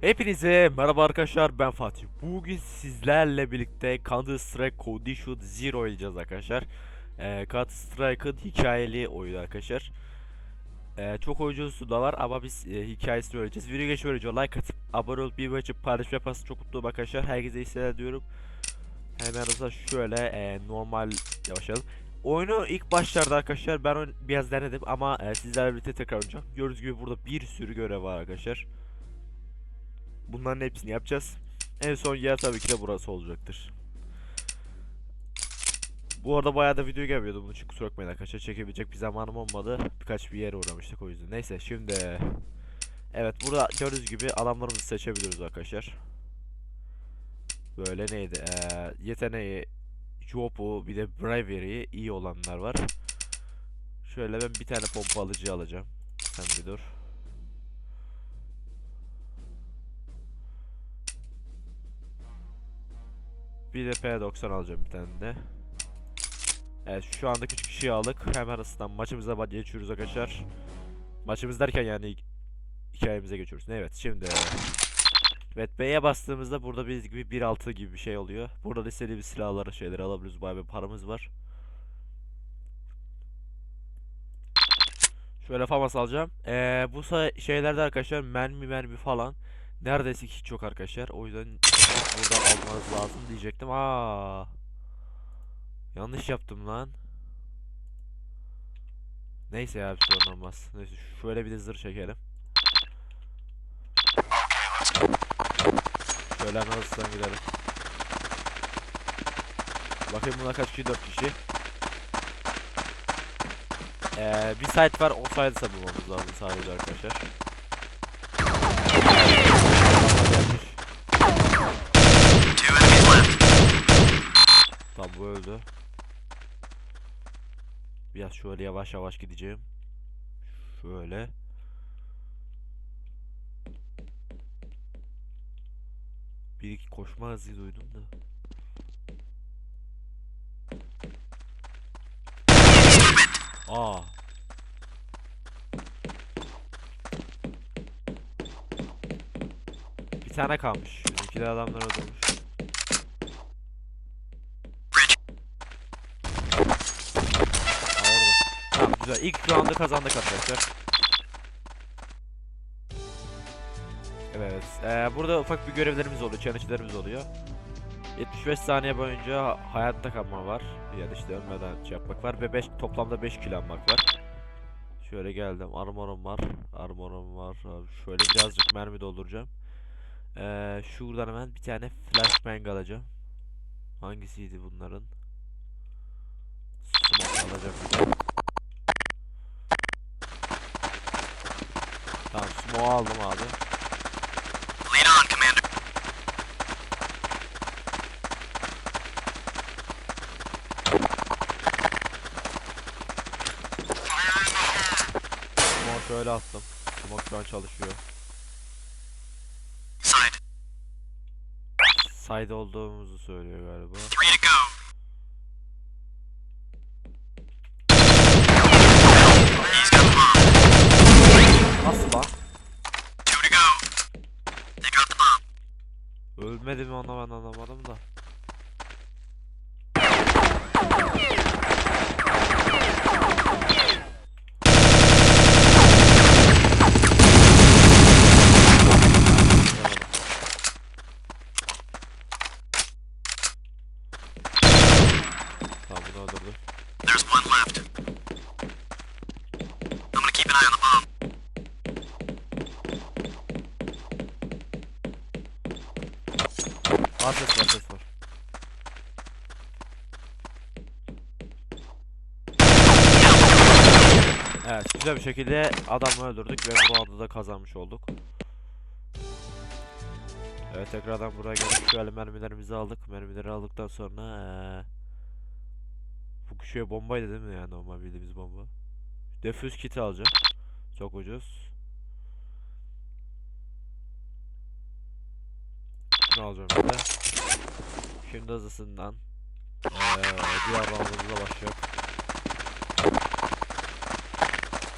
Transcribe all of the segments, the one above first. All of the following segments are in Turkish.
Hepinize merhaba arkadaşlar ben Fatih. Bugün sizlerle birlikte Counter Strike Condition Zero oynayacağız arkadaşlar. Ee, Counter Strike'ın hikayeli oyunu arkadaşlar. Ee, çok oyuncusu da var ama biz e, hikayesini öğreneceğiz. Video geçmeden önce like atıp abone olup bir açıp paylaşım yaparsanız çok mutlu olun arkadaşlar. Herkese iyi diyorum. Hemen hızla şöyle e, normal başlayalım. Oyunu ilk başlarda arkadaşlar ben biraz denedim ama e, sizlerle birlikte tekrar oynayacağım. Gördüğünüz gibi burada bir sürü görev var arkadaşlar. Bunların hepsini yapacağız. En son yer tabii ki de burası olacaktır. Bu arada bayağı da video gelmiyordu bunun için kusura bakmayın arkadaşlar çekebilecek bir zamanım olmadı. Birkaç bir yere uğramıştık o yüzden. Neyse şimdi Evet burada gördüğünüz gibi adamlarımızı seçebiliyoruz arkadaşlar. Böyle neydi? Ee, yeteneği Jobu bir de Bravery iyi olanlar var. Şöyle ben bir tane pompalıcı alacağım. Sen bir dur. Bir de P90 alacağım bir tane de. Evet şu anda küçük kişiyi aldık. Hemen ısıdan maçımıza geçiyoruz arkadaşlar. Maçımız derken yani hikayemize geçiyoruz. Evet şimdi. Evet B'ye bastığımızda burada biz gibi 1.6 gibi bir şey oluyor. Burada da istediğimiz silahları şeyleri alabiliyoruz. Bayağı bir paramız var. Şöyle famas alacağım. Ee, bu şeylerde arkadaşlar mermi mermi falan neredeyse hiç yok arkadaşlar. O yüzden buradan almanız lazım diyecektim. Aa. Yanlış yaptım lan. Neyse ya bir sorun olmaz. Neyse şöyle bir de zırh çekelim. Şöyle hızlıdan gidelim. Bakayım buna kaç kişi? 4 kişi. Ee, bir site var. O site'ı bulmamız lazım sadece arkadaşlar. Bu öldü. Biraz şöyle yavaş yavaş gideceğim. Şöyle. Bir iki koşma hızı duydum da. Aa. Bir tane kalmış. Bizimkiler adamlar öldürmüş. Güzel. İlk roundu kazandık arkadaşlar. Evet. eee, burada ufak bir görevlerimiz oluyor. Challenge'lerimiz oluyor. 75 saniye boyunca hayatta kalma var. Yani işte ölmeden şey yapmak var. Ve 5 toplamda 5 kill almak var. Şöyle geldim. Armorum var. Armorum var. Şöyle birazcık mermi dolduracağım. Eee şuradan hemen bir tane flashbang alacağım. Hangisiydi bunların? Smoke alacağım smoke aldım abi. Smoke şöyle attım. Smoke şu an çalışıyor. Side. Side olduğumuzu söylüyor galiba. Three to go. Ölmedi mi onu ben anlamadım da. Tamam bunu öldürdü. There's one left. I'm gonna keep an eye on the bomb. Ses var ses var. Evet güzel bir şekilde adamı öldürdük ve bu round'u da kazanmış olduk. Evet tekrardan buraya gelip şöyle mermilerimizi aldık. Mermileri aldıktan sonra eee bu şeye bombaydı değil mi yani normal bildiğimiz bomba. Defuse kiti alacağım. Çok ucuz. Şunu alacağım bir de. Şimdi hızlısından eee diğer roundumuza başlayalım.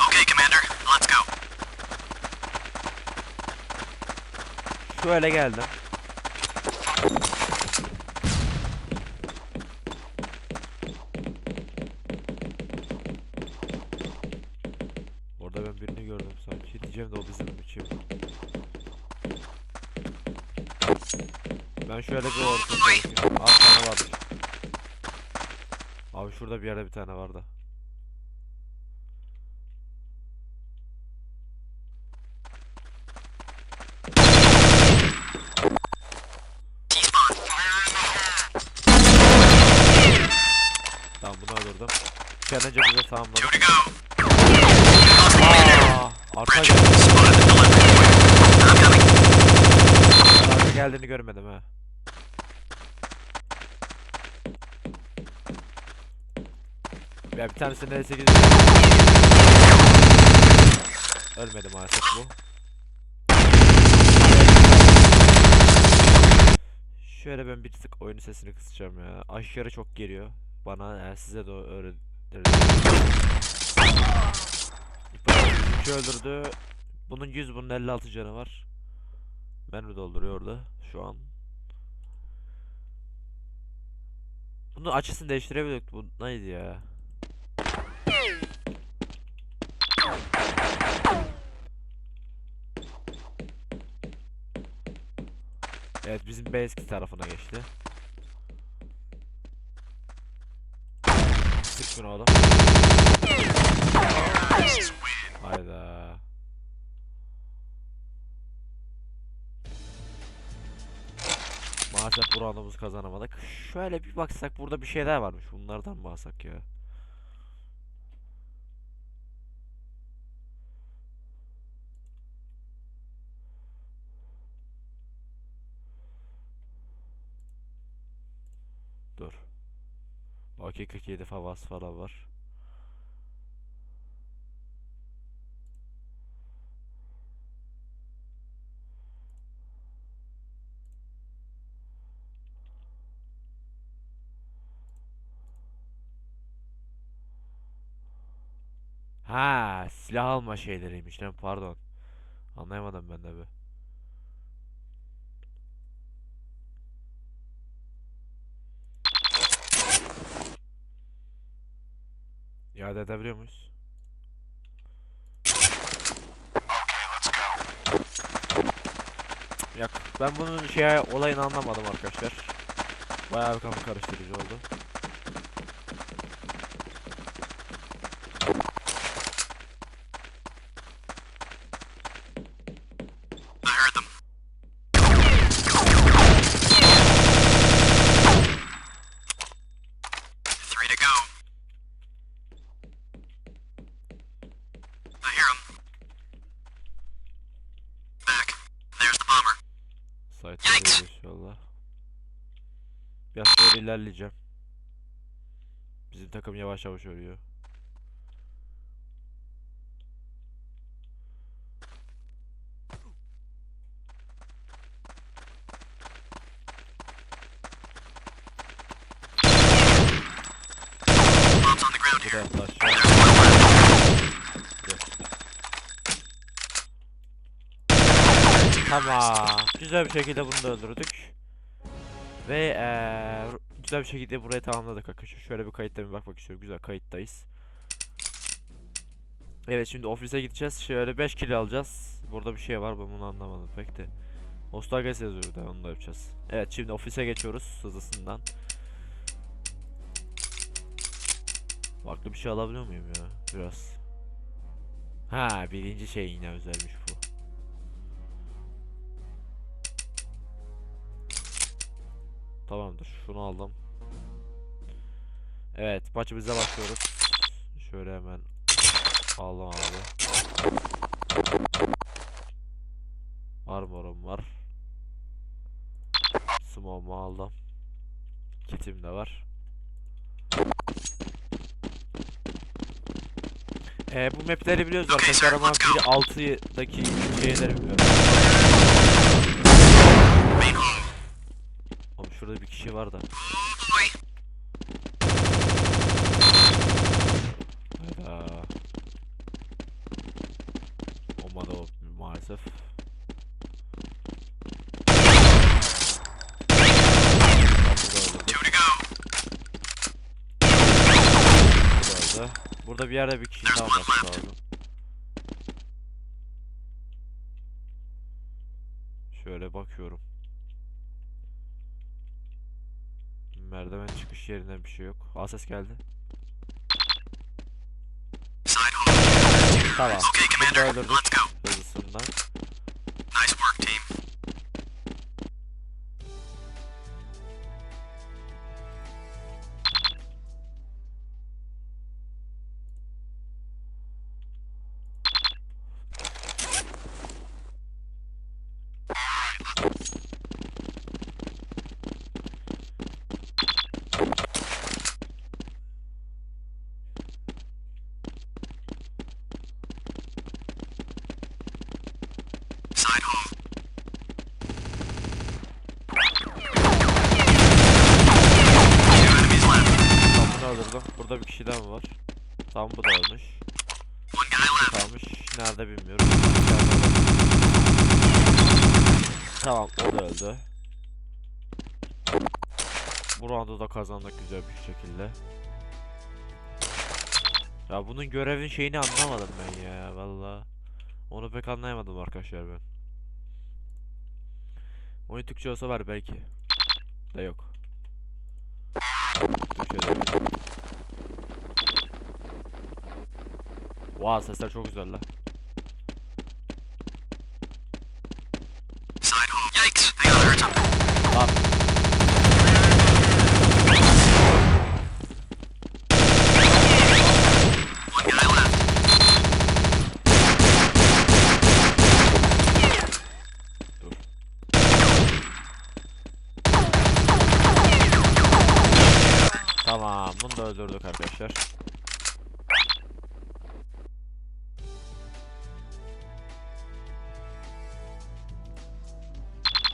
Okay, Commander. Let's go. Şöyle geldim. Şöyle bir orta tane vardı. Abi şurada bir yerde bir tane vardı. Tamam bunu öldürdüm. Challenge bize tamamladı. Two to go. Aa, arka geldi. Arka geldiğini görmedim ha. Ya bir tanesinde L8 Ölmedi maalesef bu. Şöyle ben bir tık oyunun sesini kısacağım ya. Aşırı çok geliyor. Bana yani size de öyle İki öldürdü. Bunun 100 bunun 56 canı var. Mermi dolduruyor orada şu an. Bunun açısını değiştirebiliyorduk. Bu neydi ya? Evet bizim base tarafına geçti. Sık şunu oğlum. Hayda. Maalesef bu round'umuzu kazanamadık. Şöyle bir baksak burada bir şeyler varmış. Bunlardan mı alsak ya? Dur. AK-47 favas falan var. Ha, silah alma şeyleriymiş lan pardon. Anlayamadım ben de bir. İade edebiliyor muyuz? Yok, ben bunun şey olayını anlamadım arkadaşlar. Bayağı bir kafa karıştırıcı oldu. I heard them. Three to go. I hear them. Back. There's the bomber. Site Yikes. inşallah. Biraz böyle ilerleyeceğim. Bizim takım yavaş yavaş ölüyor. Tamam. Güzel bir şekilde bunu da öldürdük. Ve eee, güzel bir şekilde burayı tamamladık arkadaşlar. Şöyle bir kayıtta bir bakmak istiyorum. Güzel kayıttayız. Evet şimdi ofise gideceğiz. Şöyle 5 kill alacağız. Burada bir şey var ben bunu anlamadım pek de. Ostages yazıyor da onu da yapacağız. Evet şimdi ofise geçiyoruz hızlısından. Farklı bir şey alabiliyor muyum ya? Biraz. Ha birinci şey yine özelmiş Tamamdır. Şunu aldım. Evet, maçımıza başlıyoruz. Şöyle hemen aldım abi. Armor'um var. Smoke'umu aldım. Kitim de var. Ee, bu mapleri biliyoruz arkadaşlar ama biri 6'daki şeyleri bilmiyorum. Şurada bir kişi var da. Hayda. Olmadı o maalesef. Burada, burada bir yerde bir kişi daha olması lazım. Şöyle bakıyorum. Yerinde bir şey yok. Aa ses geldi. Tamam. Okay. Let's go. Hızlısından. Nice work, team. Kazandık güzel bir şekilde. Ya bunun görevin şeyini anlamadım ben ya valla. Onu pek anlayamadım arkadaşlar ben. Oyun Türkçe olsa var belki. De yok. Türkçe. Vay sesler çok güzel la.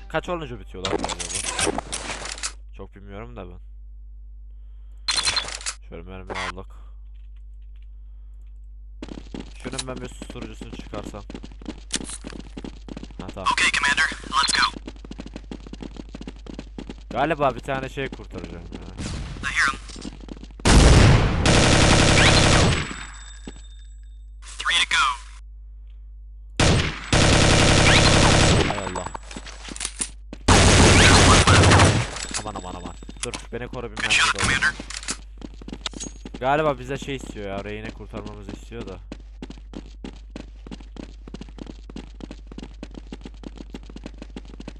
Kaç olunca bitiyor lan bu acaba? Çok bilmiyorum da ben. Şöyle mermi aldık. Şunun ben bir susturucusunu çıkarsam. Ha tamam. Okay, Commander. Let's go. Galiba bir tane şey kurtaracağım ya. I hear him. Three to go. Hay Allah. Aman aman aman. Dur beni koru bir Good mermi shot, de olur. Commander. Galiba bize şey istiyor ya. Reyne kurtarmamızı istiyor da.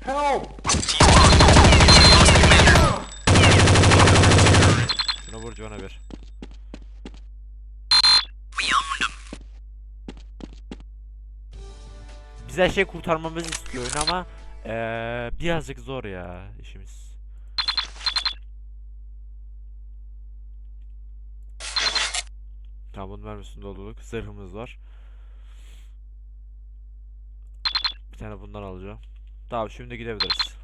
Help! Şuna vur cana bir. Bize şey kurtarmamızı istiyor ama eee birazcık zor ya işimiz. Tamam bunun mermisini doldurduk. Zırhımız var. Bir tane bundan alacağım. Tamam şimdi gidebiliriz.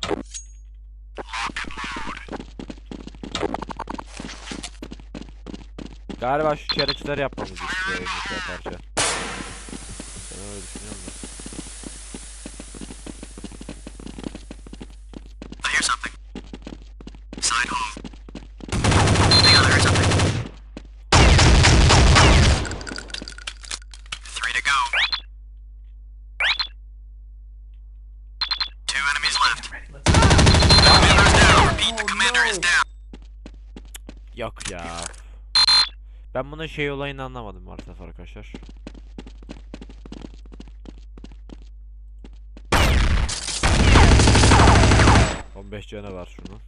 Galiba şu çereçleri yapmamızı istiyor oyun şey yaparken. Ben öyle düşünüyorum da. I hear something. Side home. Hang on, I heard something. Three to go. Two enemies left. Commander's down. Repeat, the commander is down. Yok ya. Bunun şey olayını anlamadım maalesef arkadaşlar. On beş canı var şunun.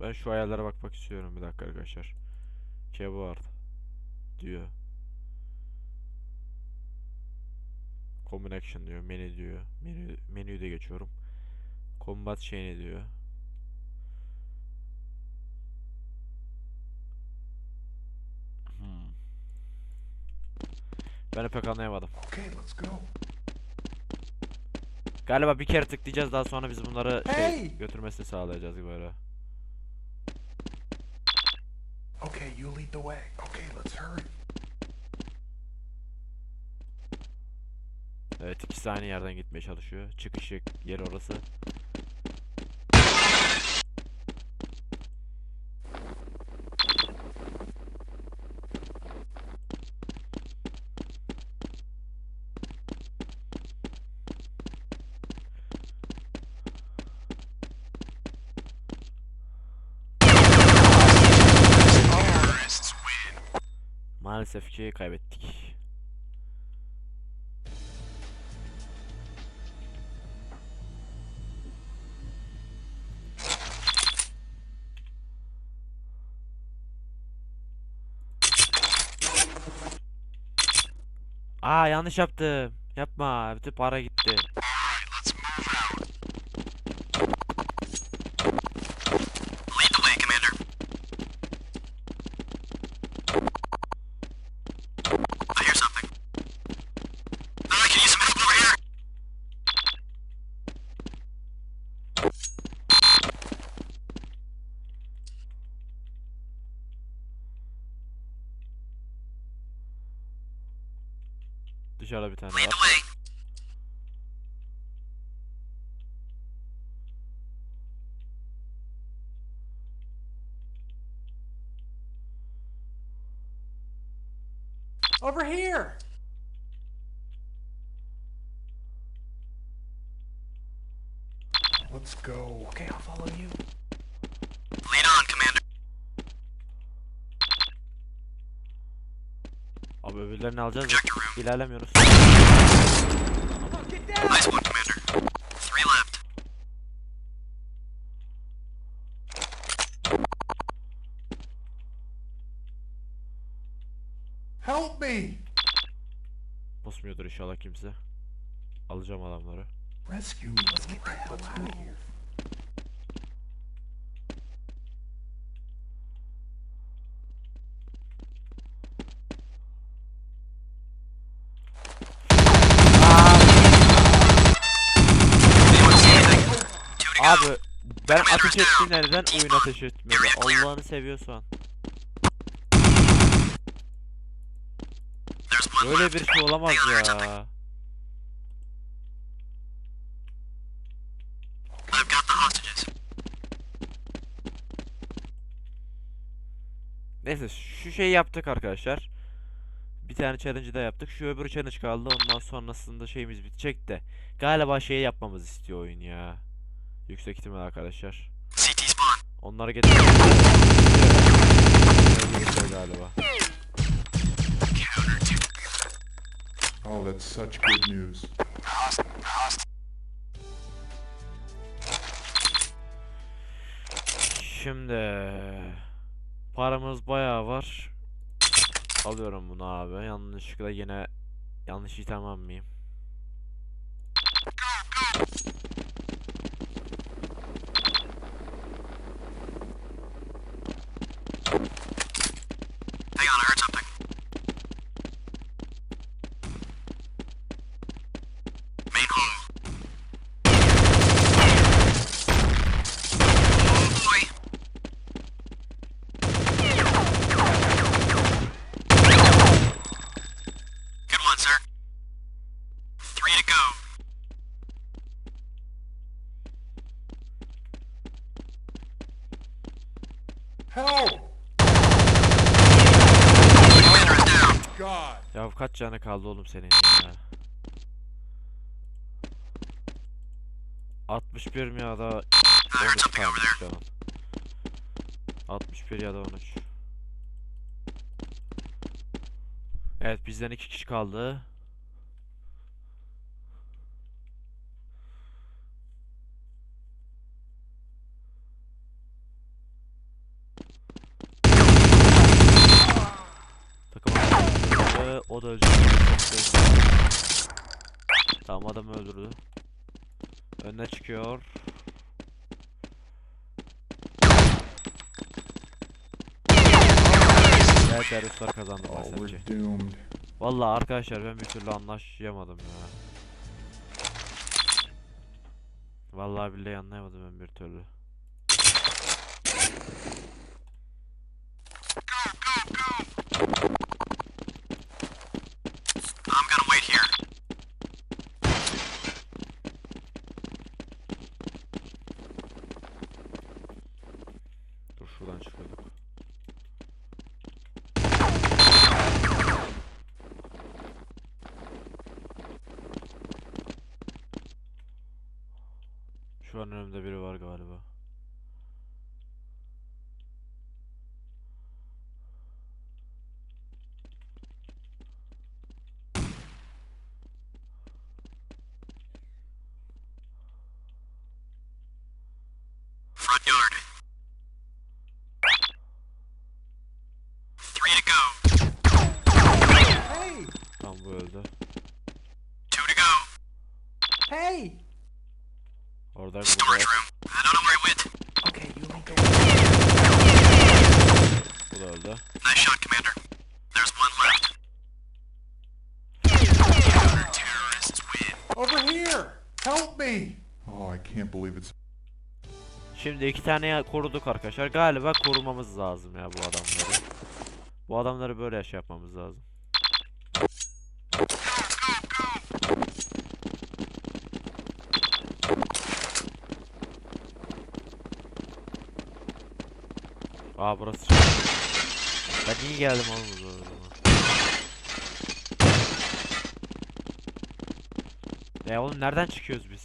Ben şu ayarlara bakmak istiyorum bir dakika arkadaşlar. Keyboard diyor. Combine action diyor, menü diyor. Menü menüyü de geçiyorum. Combat şey ne diyor? Ben pek anlayamadım. Okay, let's go. Galiba bir kere tıklayacağız daha sonra biz bunları şey Hey! götürmesini sağlayacağız böyle. Okay, you lead the way. Okay, let's hurry. Evet ikisi aynı yerden gitmeye çalışıyor. Çıkış yer- orası. Maalesef ki kaybettik. Aa yanlış yaptım. Yapma. Bütün para gitti. Dışarıda bir tane Lead var. the way. Over here! Let's go. Okay, I'll follow you. Abi öbürlerini alacağız da ilerlemiyoruz. Help me! Basmıyordur inşallah kimse. Alacağım adamları. Rescue. Let's get the hell out of here. Anyone see anything? Two to go. Abi ben ateş ettiğim neden oyun ateş etmiyor? Allah'ını seviyorsan. Böyle bir şey olamaz ya. Neyse şu şeyi yaptık arkadaşlar. Bir tane challenge'ı da yaptık. Şu öbür challenge kaldı. Ondan sonrasında şeyimiz bitecek de. Galiba şeyi yapmamız istiyor oyun ya. Yüksek ihtimal arkadaşlar. CT spawn. Onları getirmek galiba. Counter to Oh, that's such good news. Şimdi paramız bayağı var. Alıyorum bunu abi. Yanlışlıkla yine yanlış item almayayım. Hang on, I heard something. Main hall. Oh boy. Good one, sir. Three to go. Help! The commander is down. God! Ya kaç canı kaldı oğlum senin ya? 61 mi ya da I heard 13 something over kalmış there. canın. 61 ya da 13. Evet bizden iki kişi kaldı. Takım arkadaşı, o da ölecek. Tamam adamı öldürdü. Önüne çıkıyor. Evet Ruslar kazandı maç. Vallahi arkadaşlar ben bir türlü anlaşamadım ya. Vallahi billahi anlayamadım ben bir türlü. Yard. Şimdi iki tane koruduk arkadaşlar. Galiba korumamız lazım ya bu adamları. Bu adamları böyle şey yapmamız lazım. Aa burası. Ben iyi geldim oğlum o zaman. Ya oğlum nereden çıkıyoruz biz?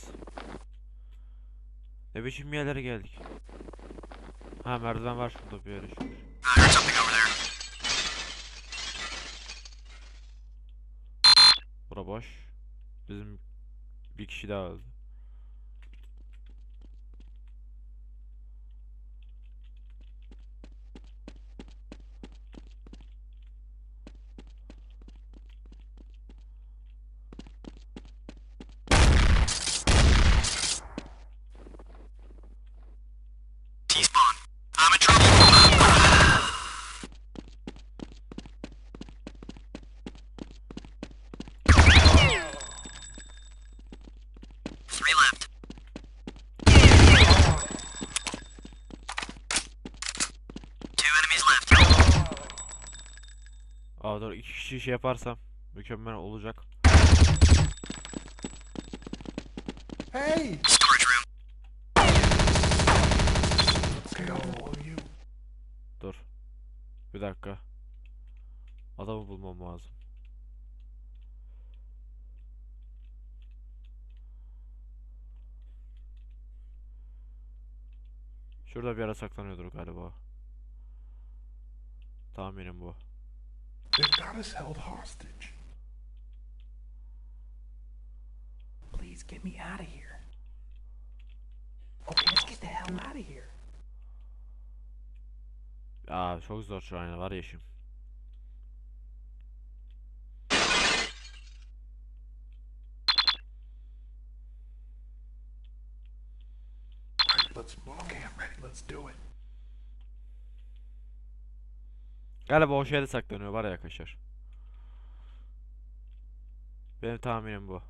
Ne biçim yerlere geldik? Ha merdiven var şurada bir yere there. Bura boş. Bizim bir kişi daha öldü. Kişi şey yaparsam mükemmel olacak. Hey! Dur. Bir dakika. Adamı bulmam lazım. Şurada bir yere saklanıyordur galiba. Tahminim bu. They've got us held hostage. Please get me out of here. Okay, let's get the hell out of here. Aa çok zor şu an var ya let's move. Okay, I'm ready. Let's do it. Galiba o şeyde saklanıyor var ya arkadaşlar. Benim tahminim bu.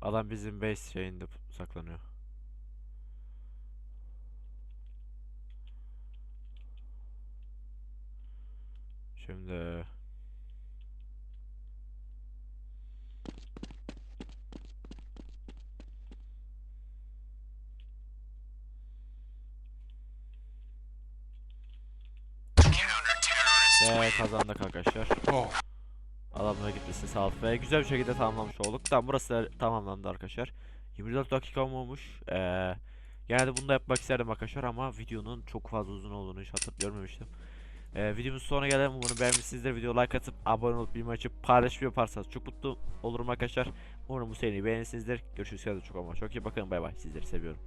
Adam bizim base şeyinde saklanıyor. Şimdi ve kazandık arkadaşlar. Oh, Adamlara gitmesi sağlık ve güzel bir şekilde tamamlamış olduk. Tamam burası da tamamlandı arkadaşlar. 24 dakika olmuş. Ee, genelde bunu da yapmak isterdim arkadaşlar ama videonun çok fazla uzun olduğunu hiç görmemiştim. Ee, videomuzun sonuna gelelim. Umarım beğenmişsinizdir. Video like atıp abone olup bildirim açıp paylaşım yaparsanız çok mutlu olurum arkadaşlar. Umarım bu seriyi beğenirsinizdir. Görüşürüz. Kendinize çok ama çok iyi bakın. Bay bay. Sizleri seviyorum.